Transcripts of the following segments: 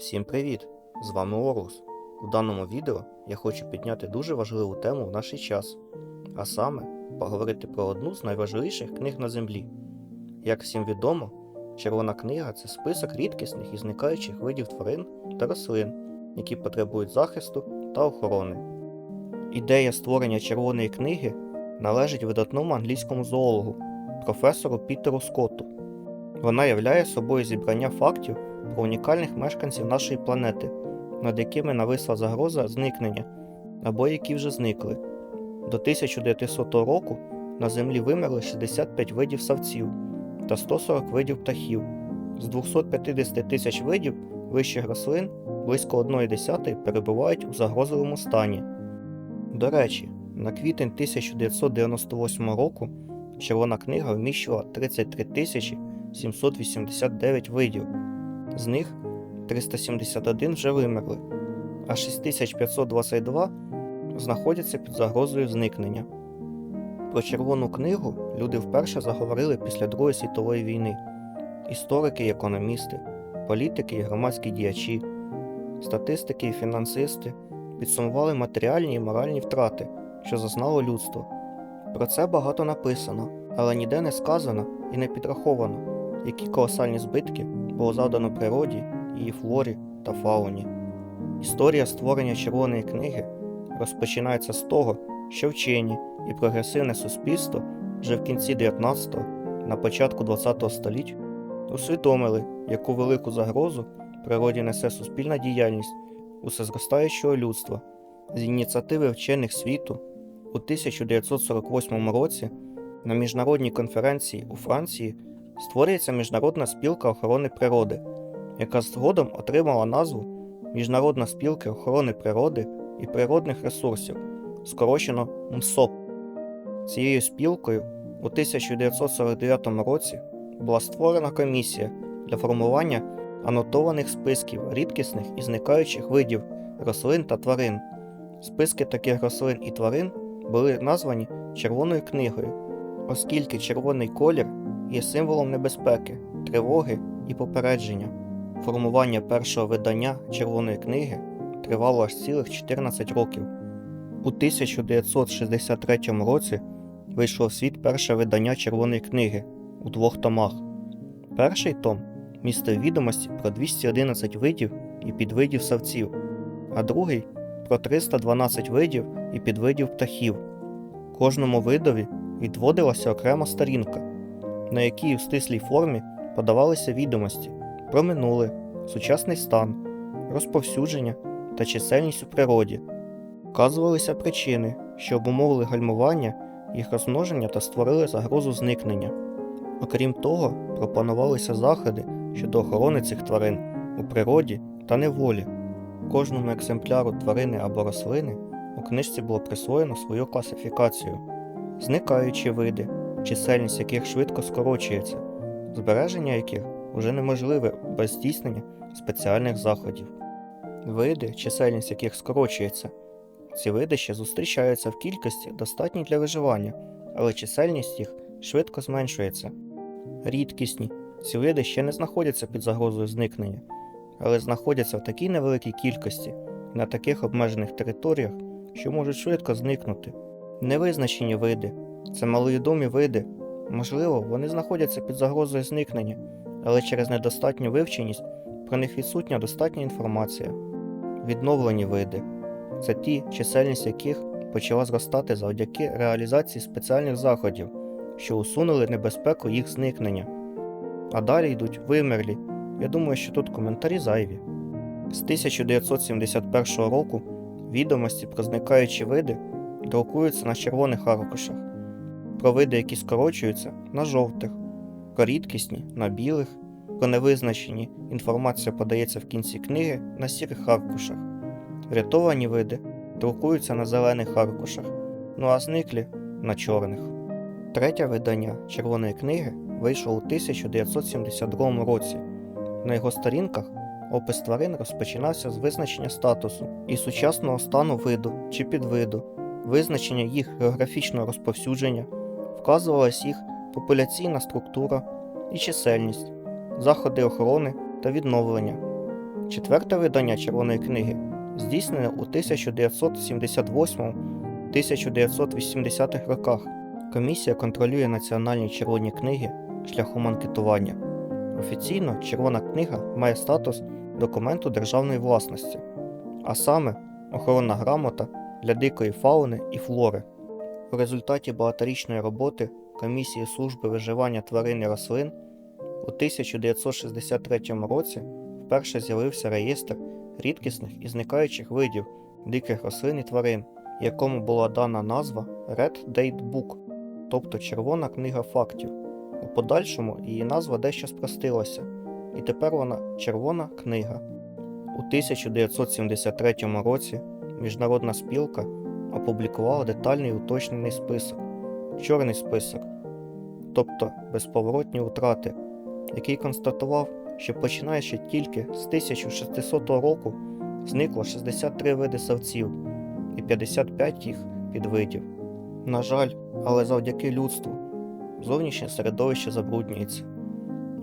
Всім привіт! З вами Орус. У даному відео я хочу підняти дуже важливу тему в наш час, а саме поговорити про одну з найважливіших книг на землі. Як всім відомо, Червона книга це список рідкісних і зникаючих видів тварин та рослин, які потребують захисту та охорони. Ідея створення червоної книги належить видатному англійському зоологу, професору Пітеру Скотту. Вона являє собою зібрання фактів про унікальних мешканців нашої планети, над якими нависла загроза зникнення або які вже зникли. До 1900 року на Землі вимерли 65 видів савців та 140 видів птахів. З 250 тисяч видів вищих рослин близько 1,1 перебувають у загрозливому стані. До речі, на квітень 1998 року Червона книга вміщувала 33 тисячі 789 видів, з них 371 вже вимерли, а 6522 знаходяться під загрозою зникнення. Про Червону книгу люди вперше заговорили після Другої світової війни. Історики і економісти, політики і громадські діячі, статистики і фінансисти підсумували матеріальні і моральні втрати, що зазнало людство. Про це багато написано, але ніде не сказано і не підраховано, які колосальні збитки було завдано природі, її флорі та фауні. Історія створення Червоної книги розпочинається з того, що вчені і прогресивне суспільство вже в кінці 19-го, на початку 20-го століття усвідомили, яку велику загрозу природі несе суспільна діяльність усезростаючого людства. З ініціативи вчених світу у 1948 році на міжнародній конференції у Франції створюється Міжнародна спілка охорони природи, яка згодом отримала назву Міжнародна спілка охорони природи і природних ресурсів, скорочено МСОП. Цією спілкою у 1949 році була створена комісія для формування анотованих списків рідкісних і зникаючих видів рослин та тварин. Списки таких рослин і тварин були названі Червоною книгою, оскільки червоний колір є символом небезпеки, тривоги і попередження. Формування першого видання Червоної книги тривало аж цілих 14 років. У 1963 році вийшло в світ перше видання Червоної книги у двох томах. Перший том містив відомості про 211 видів і підвидів савців, а другий про 312 видів і підвидів птахів. Кожному видові відводилася окрема сторінка, на якій у стислій формі подавалися відомості про минуле, сучасний стан, розповсюдження та чисельність у природі. Вказувалися причини, що обумовили гальмування, їх розмноження та створили загрозу зникнення. Окрім того, пропонувалися заходи щодо охорони цих тварин у природі та неволі. Кожному екземпляру тварини або рослини у книжці було присвоєно свою класифікацію, зникаючі види, чисельність яких швидко скорочується, збереження яких уже неможливе без здійснення спеціальних заходів. Види, чисельність яких скорочується. Ці види ще зустрічаються в кількості, достатній для виживання, але чисельність їх швидко зменшується. Рідкісні ці види ще не знаходяться під загрозою зникнення, але знаходяться в такій невеликій кількості на таких обмежених територіях, що можуть швидко зникнути. Невизначені види це маловідомі види. Можливо, вони знаходяться під загрозою зникнення, але через недостатню вивченість про них відсутня достатня інформація. Відновлені види це ті, чисельність яких почала зростати завдяки реалізації спеціальних заходів, що усунули небезпеку їх зникнення. А далі йдуть вимерлі. Я думаю, що тут коментарі зайві. З 1971 року відомості про зникаючі види друкуються на червоних аркушах, про види, які скорочуються на жовтих, рідкісні на білих, про невизначені інформація подається в кінці книги на сірих аркушах. Врятовані види друкуються на зелених аркушах, ну а зниклі на чорних. Третє видання Червоної книги вийшло у 1972 році. На його сторінках опис тварин розпочинався з визначення статусу і сучасного стану виду чи підвиду, визначення їх географічного розповсюдження, вказувалась їх популяційна структура і чисельність, заходи охорони та відновлення. Четверте видання Червоної книги здійснене у 1978-1980 роках. Комісія контролює національні червоні книги шляхом анкетування. Офіційно Червона книга має статус документу державної власності, а саме охоронна грамота для дикої фауни і флори. У результаті багаторічної роботи Комісії служби виживання тварин і рослин у 1963 році вперше з'явився реєстр рідкісних і зникаючих видів диких рослин і тварин, якому була дана назва Red Date Book, тобто Червона книга фактів. У подальшому її назва дещо спростилася, і тепер вона Червона книга. У 1973 році Міжнародна спілка опублікувала детальний уточнений список, чорний список, тобто безповоротні втрати, який констатував, що починаючи тільки з 1600 року зникло 63 види савців і 55 їх підвидів. На жаль, але завдяки людству зовнішнє середовище забруднюється,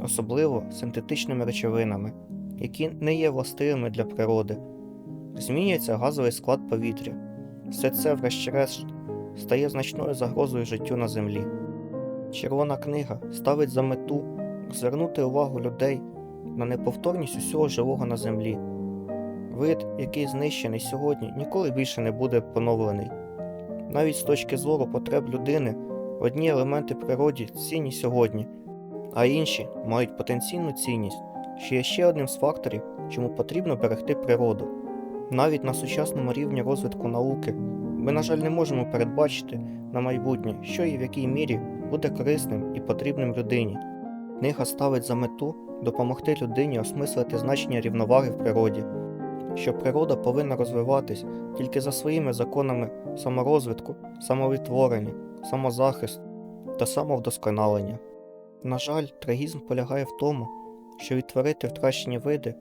особливо синтетичними речовинами, які не є властивими для природи. Змінюється газовий склад повітря. Все це, врешті-решт, стає значною загрозою життю на землі. Червона книга ставить за мету звернути увагу людей на неповторність усього живого на землі. Вид, який знищений сьогодні, ніколи більше не буде поновлений. Навіть з точки зору потреб людини одні елементи природі цінні сьогодні, а інші мають потенційну цінність, що є ще одним з факторів, чому потрібно берегти природу. Навіть на сучасному рівні розвитку науки ми, на жаль, не можемо передбачити на майбутнє, що і в якій мірі буде корисним і потрібним людині. Книга ставить за мету допомогти людині осмислити значення рівноваги в природі, що природа повинна розвиватись тільки за своїми законами саморозвитку, самовідтворення, самозахисту та самовдосконалення. На жаль, трагізм полягає в тому, що відтворити втрачені види,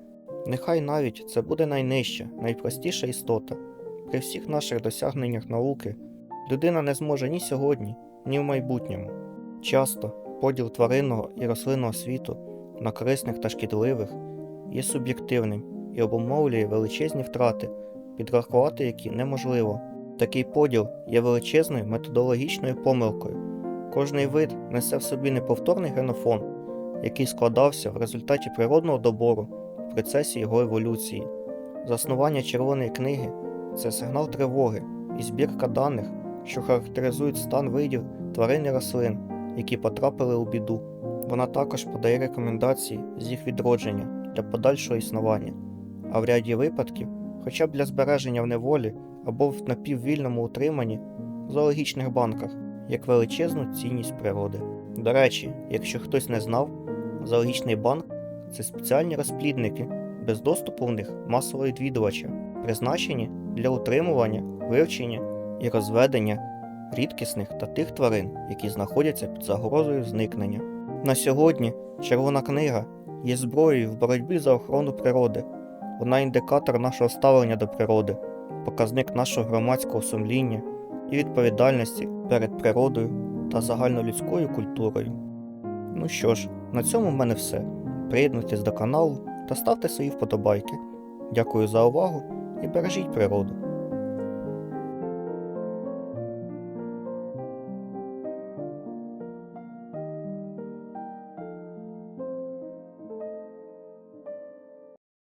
нехай навіть це буде найнижча, найпростіша істота. При всіх наших досягненнях науки людина не зможе ні сьогодні, ні в майбутньому. Часто поділ тваринного і рослинного світу на корисних та шкідливих є суб'єктивним і обумовлює величезні втрати, підрахувати які неможливо. Такий поділ є величезною методологічною помилкою. Кожний вид несе в собі неповторний генофон, який складався в результаті природного добору процесі його еволюції. Заснування червоної книги це сигнал тривоги і збірка даних, що характеризують стан видів тварин і рослин, які потрапили у біду. Вона також подає рекомендації з їх відродження для подальшого існування, а в ряді випадків, хоча б для збереження в неволі або в напіввільному утриманні в зоологічних банках, як величезну цінність природи. До речі, якщо хтось не знав, зоологічний банк це спеціальні розплідники, без доступу в них масового відвідувача, призначені для утримування, вивчення і розведення рідкісних та тих тварин, які знаходяться під загрозою зникнення. На сьогодні Червона книга є зброєю в боротьбі за охорону природи. Вона індикатор нашого ставлення до природи, показник нашого громадського сумління і відповідальності перед природою та загальнолюдською культурою. Ну що ж, на цьому в мене все. Приєднуйтесь до каналу та ставте свої вподобайки. Дякую за увагу і бережіть природу.